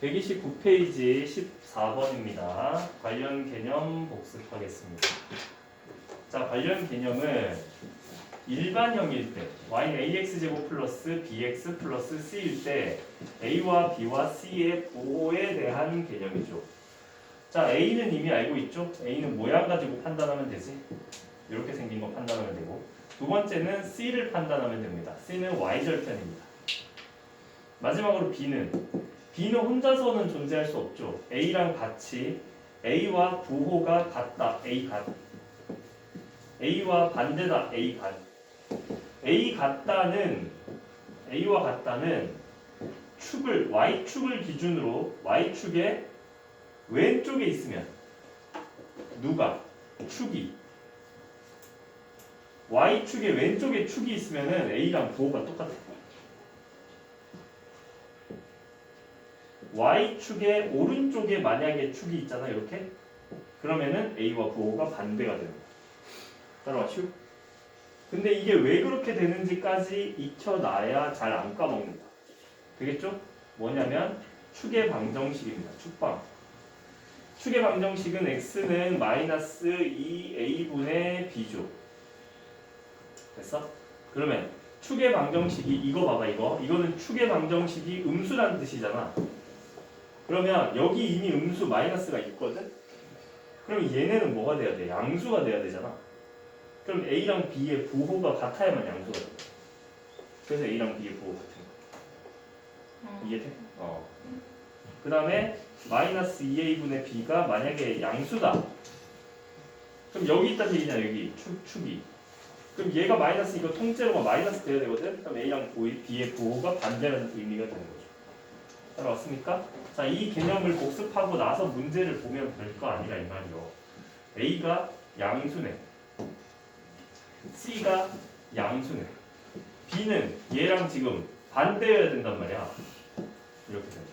129페이지 14번입니다. 관련 개념 복습하겠습니다. 자, 관련 개념은 일반형일 때 y는 ax 제곱 플러스 bx 플러스 c일 때 a와 b와 c의 부호에 대한 개념이죠. 자, a는 이미 알고 있죠? a는 모양 가지고 판단하면 되지. 이렇게 생긴 거 판단하면 되고 두 번째는 c를 판단하면 됩니다. c는 y절편입니다. 마지막으로 b는 b는 혼자서는 존재할 수 없죠. a랑 같이 a와 부호가 같다. a 같. a와 반대다. a 반. a 같다는 a와 같다는 축을 y 축을 기준으로 y 축의 왼쪽에 있으면 누가 축이 y 축의 왼쪽에 축이 있으면은 a랑 부호가 똑같아. Y축의 오른쪽에 만약에 축이 있잖아 이렇게? 그러면은 a와 부호가 반대가 됩니다 따라와시오. 근데 이게 왜 그렇게 되는지까지 익혀놔야 잘 안 까먹는다. 되겠죠? 뭐냐면 축의 방정식입니다. 축방. 축의 방정식은 x는 마이너스 2a분의 b죠. 됐어? 그러면 축의 방정식이 이거 봐봐 이거. 이거는 축의 방정식이 음수라는 뜻이잖아 그러면 여기 이미 음수 마이너스가 있거든? 그럼 얘네는 뭐가 돼야 돼? 양수가 돼야 되잖아. 그럼 A랑 B의 부호가 같아야만 양수가 돼. 그래서 A랑 B의 부호 같은 거. 이해돼? 어. 그 다음에 마이너스 2A분의 B가 만약에 양수다. 그럼 여기 있다는 얘기냐 여기 축, 축이. 그럼 얘가 마이너스 이거 통째로가 마이너스 돼야 되거든? 그럼 A랑 B의 부호가 반대라는 의미가 되는 거죠. 따라왔습니까? 자, 이 개념을 복습하고 나서 문제를 보면 될 거 아니라 이 말이요. A가 양수네. C가 양수네. B는 얘랑 지금 반대여야 된단 말이야. 이렇게 된다.